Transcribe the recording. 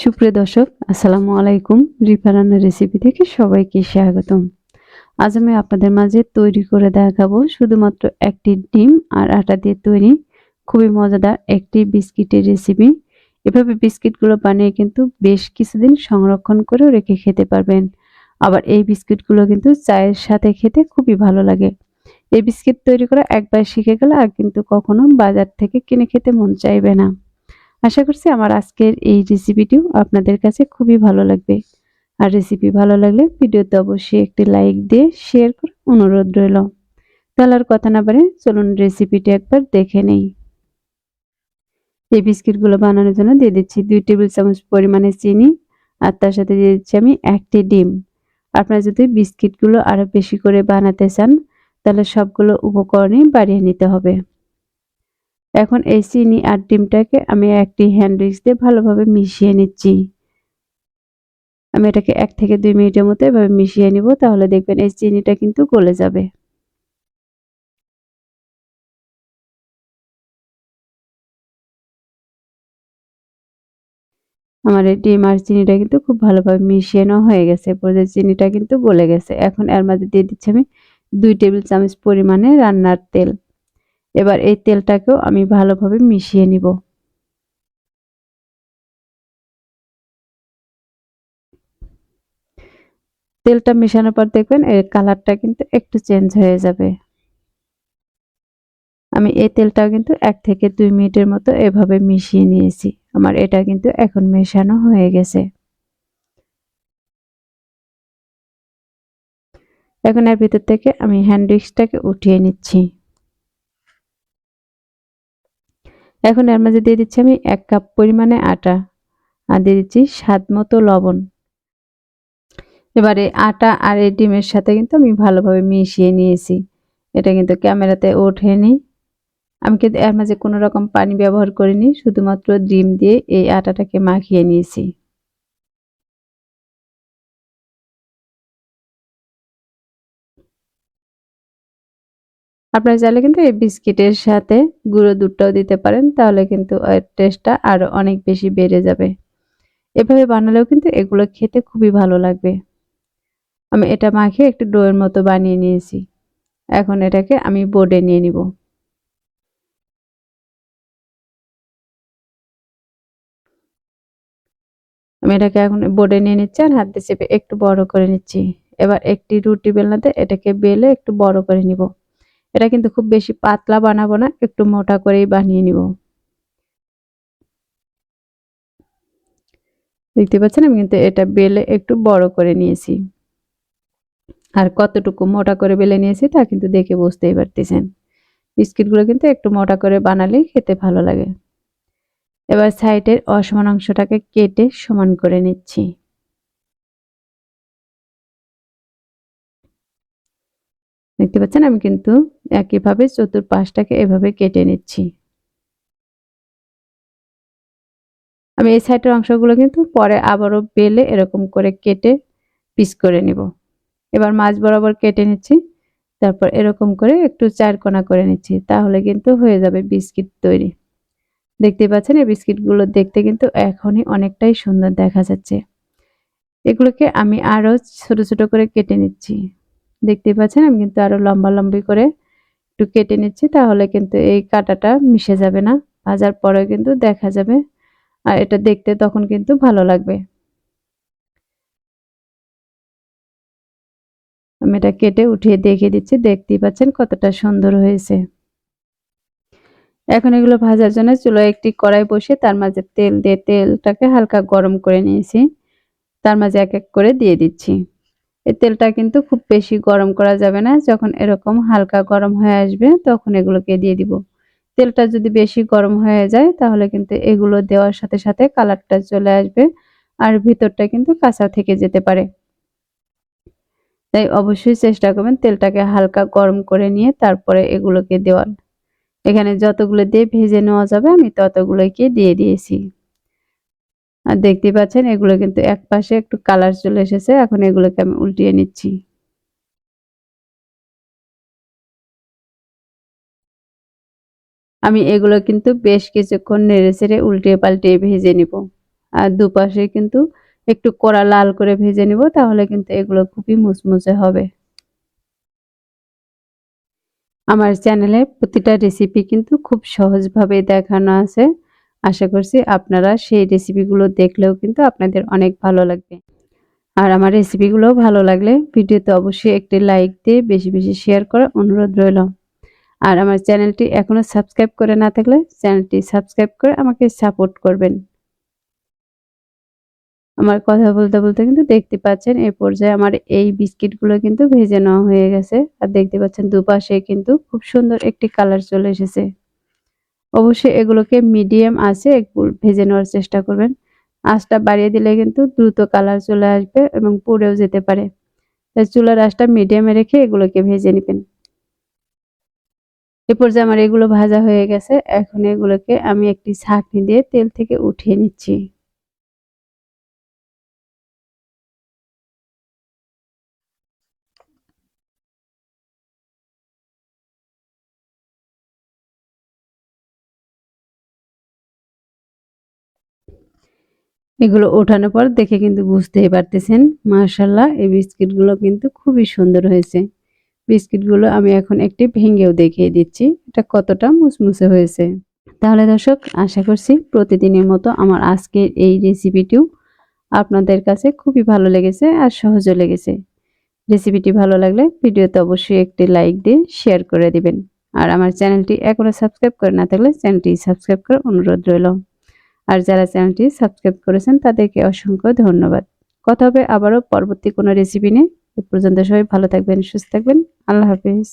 সুপ্রিয় দর্শক, আসসালামু আলাইকুম। রান্নার রেসিপি থেকে সবাইকে স্বাগতম। আজ আমি আপনাদের মাঝে তৈরি করে দেখাবো শুধুমাত্র একটি ডিম আর আটা দিয়ে তৈরি। খুবই মজাদার একটি বিস্কিটের রেসিপি এভাবে বিস্কিটগুলো বানিয়ে কিন্তু বেশ কিছুদিন সংরক্ষণ করেও রেখে খেতে পারবেন। আবার এই বিস্কিটগুলো কিন্তু চায়ের সাথে খেতে খুবই ভালো লাগে। এই বিস্কিট তৈরি করা একবার শিখে গেলে আর কিন্তু কখনো বাজার থেকে কিনে খেতে মন চাইবে না। আশা করছি আমার আজকের এই রেসিপিটিও আপনাদের কাছে খুবই ভালো লাগবে। আর রেসিপি ভালো লাগলে ভিডিওতে অবশ্যই একটি লাইক দিয়ে শেয়ার করে অনুরোধ রইল। তাহলে আর কথা না পারে চলুন রেসিপিটি একবার দেখে নেই। এই বিস্কিটগুলো বানানোর জন্য দিয়ে দিচ্ছি দুই টেবিল চামচ পরিমাণে চিনি আর তার সাথে দিয়ে দিচ্ছি আমি একটি ডিম। আপনারা যদি বিস্কিটগুলো আরও বেশি করে বানাতে চান, তাহলে সবগুলো উপকরণই বাড়িয়ে নিতে হবে। এখন এই চিনি আর ডিমটাকে আমি একটি হ্যান্ড দিয়ে ভালোভাবে মিশিয়ে নিচ্ছি। আমি এটাকে এক থেকে দুই মিনিটের মতো এভাবে মিশিয়ে নিব, তাহলে দেখবেন এই চিনিটা কিন্তু গলে যাবে। আমার এই ডিম আর চিনিটা কিন্তু খুব ভালোভাবে মিশিয়ে নেওয়া হয়ে গেছে পরে চিনিটা কিন্তু গলে গেছে। এখন এর মাঝে দিয়ে দিচ্ছি আমি দুই টেবিল চামচ পরিমাণে রান্নার তেল। এবার এই তেলটাকেও আমি ভালোভাবে মিশিয়ে নিব। তেলটা মেশানোর পর দেখবেন এর কালারটা কিন্তু একটু চেঞ্জ হয়ে যাবে। আমি এই তেলটাও কিন্তু এক থেকে দুই মিনিটের মতো এভাবে মিশিয়ে নিয়েছি। আমার এটা কিন্তু এখন মেশানো হয়ে গেছে। এখন এর ভিতর থেকে আমি হ্যান্ড উঠিয়ে নিচ্ছি। এখন এর মাঝে দিয়ে দিচ্ছি আমি এক কাপ পরিমাণে আটা আর দিয়ে দিচ্ছি স্বাদ মতো লবণ। এবারে আটা আর এই ডিমের সাথে কিন্তু আমি ভালোভাবে মিশিয়ে নিয়েছি। এটা কিন্তু ক্যামেরাতে ওঠেনি। আমি কিন্তু এর মাঝে কোনো রকম পানি ব্যবহার করিনি, শুধুমাত্র ডিম দিয়ে এই আটাটাকে মাখিয়ে নিয়েছি। আপনারা চাইলে কিন্তু এই বিস্কিটের সাথে গুঁড়ো দুধটাও দিতে পারেন, তাহলে কিন্তু এর টেস্টটা আরও অনেক বেশি বেড়ে যাবে। এভাবে বানালেও কিন্তু এগুলো খেতে খুবই ভালো লাগবে। আমি এটা মাখিয়ে একটু ডোয়ের মতো বানিয়ে নিয়েছি। এখন এটাকে আমি বোর্ডে নিয়ে নিব। আমি এটাকে এখন বোর্ডে নিয়ে নিচ্ছি আর হাত দিয়ে চেপে একটু বড় করে নিচ্ছি। এবার একটি রুটি বেলনাতে এটাকে বেলে একটু বড় করে নিব। এটা কিন্তু খুব বেশি পাতলা বানাবো না, একটু মোটা করেই বানিয়ে নিব। দেখতে পাচ্ছেন আমি কিন্তু এটা বেলে একটু বড় করে নিয়েছি। আর কতটুকু মোটা করে বেলে নিয়েছি তা কিন্তু দেখে বুঝতেই পারতেছেন। বিস্কিটগুলো কিন্তু একটু মোটা করে বানালেই খেতে ভালো লাগে। এবার সাইডের অসমান অংশটাকে কেটে সমান করে নিচ্ছি। দেখতে পাচ্ছেন, আমি কিন্তু একইভাবে চতুর্পাশটাকে এভাবে কেটে নিচ্ছি। আমি এই সাইডের অংশগুলো কিন্তু পরে আবারও বেলে এরকম করে কেটে পিস করে নিব। এবার মাছ বরাবর কেটে নিচ্ছি, তারপর এরকম করে একটু চার কোনা করে নিচ্ছি, তাহলে কিন্তু হয়ে যাবে বিস্কিট তৈরি। দেখতে পাচ্ছেন, এই বিস্কিটগুলো দেখতে কিন্তু এখনই অনেকটাই সুন্দর দেখা যাচ্ছে। এগুলোকে আমি আরও ছোট ছোট করে কেটে নিচ্ছি। দেখতে পাচ্ছেন, আমি কিন্তু আরও লম্বা লম্বি করে একটু কেটে নিচ্ছি, তাহলে কিন্তু এই কাটাটা মিশে যাবে না। ভাজার পরে কিন্তু দেখা যাবে, আর এটা দেখতে তখন কিন্তু ভালো লাগবে। আমি এটা কেটে উঠিয়ে দেখিয়ে দিচ্ছি, দেখতেই পাচ্ছেন কতটা সুন্দর হয়েছে। এখন এগুলো ভাজার জন্য চুলো একটি কড়াই বসে তার মাঝে তেল দিয়ে তেলটাকে হালকা গরম করে নিয়েছি। তার মাঝে এক এক করে দিয়ে দিচ্ছি। এই তেলটা কিন্তু খুব বেশি গরম করা যাবে না। যখন এরকম হালকা গরম হয়ে আসবে, তখন এগুলোকে দিয়ে দিব। তেলটা যদি বেশি গরম হয়ে যায়, তাহলে কিন্তু এগুলো দেওয়ার সাথে সাথে কালারটা চলে আসবে আর ভিতরটা কিন্তু কাঁচা থেকে যেতে পারে। তাই অবশ্যই চেষ্টা করবেন তেলটাকে হালকা গরম করে নিয়ে তারপরে এগুলোকে দেওয়ার। এখানে যতগুলো দিয়ে ভেজে নেওয়া যাবে, আমি ততগুলোকে দিয়ে দিয়েছি। আর দেখতে পাচ্ছেন, এগুলো কিন্তু এক পাশে একটু কালার চলে এসেছে, এখন এগুলোকে আমি উল্টিয়ে নিচ্ছি। আমি এগুলো কিন্তু বেশ কিছুক্ষণ নেড়ে চেড়ে উল্টিয়ে পাল্টিয়ে ভেজে নিব। আর দুপাশে কিন্তু একটু কড়া লাল করে ভেজে নিব, তাহলে কিন্তু এগুলো খুবই মুচমুচে হবে। আমার চ্যানেলে প্রতিটা রেসিপি কিন্তু খুব সহজভাবে দেখানো আছে। আশা করছি আপনারা সেই রেসিপিগুলো দেখলেও কিন্তু আপনাদের অনেক ভালো লাগবে। আর আমার রেসিপিগুলো ভালো লাগলে ভিডিওতে অবশ্যই একটি লাইক দিয়ে বেশি বেশি শেয়ার করার অনুরোধ রইল। আর আমার চ্যানেলটি এখনও সাবস্ক্রাইব করে না থাকলে চ্যানেলটি সাবস্ক্রাইব করে আমাকে সাপোর্ট করবেন। আমার কথা বলতে বলতে কিন্তু দেখতে পাচ্ছেন এই পর্যায়ে আমার এই বিস্কিটগুলো কিন্তু ভেজে নেওয়া হয়ে গেছে। আর দেখতে পাচ্ছেন দুপাশে কিন্তু খুব সুন্দর একটি কালার চলে এসেছে। অবশ্যই এগুলোকে মিডিয়াম আছে ভেজে নেওয়ার চেষ্টা করবেন। আঁচটা বাড়িয়ে দিলে কিন্তু দ্রুত কালার চলে আসবে এবং পুড়েও যেতে পারে। তাই চুলার আঁচটা মিডিয়ামে রেখে এগুলোকে ভেজে নেবেন। এ পর্যায়ে আমার এগুলো ভাজা হয়ে গেছে। এখন এগুলোকে আমি একটি ছাঁকনি দিয়ে তেল থেকে উঠিয়ে নিচ্ছি। এগুলো ওঠানোর পর দেখে কিন্তু বুঝতেই পারতেছেন। মার্শাল্লাহ এই বিস্কিটগুলো কিন্তু খুবই সুন্দর হয়েছে। বিস্কিটগুলো আমি এখন একটি ভেঙেও দেখিয়ে দিচ্ছি। এটা কতটা মুসমুসে হয়েছে। তাহলে দর্শক, আশা করছি প্রতিদিনের মতো আমার আজকের এই রেসিপিটিও আপনাদের কাছে খুবই ভালো লেগেছে আর সহজও লেগেছে। রেসিপিটি ভালো লাগলে ভিডিওতে অবশ্যই একটি লাইক দিয়ে শেয়ার করে দিবেন। আর আমার চ্যানেলটি এখনও সাবস্ক্রাইব করে না থাকলে চ্যানেলটি সাবস্ক্রাইব করার অনুরোধ রইল। আর যারা চ্যানেলটি সাবস্ক্রাইব করেছেন তাদেরকে অসংখ্য ধন্যবাদ। কথা হবে আবারও পরবর্তী কোনো রেসিপি নিয়ে। এ পর্যন্ত সবাই ভালো থাকবেন, সুস্থ থাকবেন। আল্লাহ হাফিজ।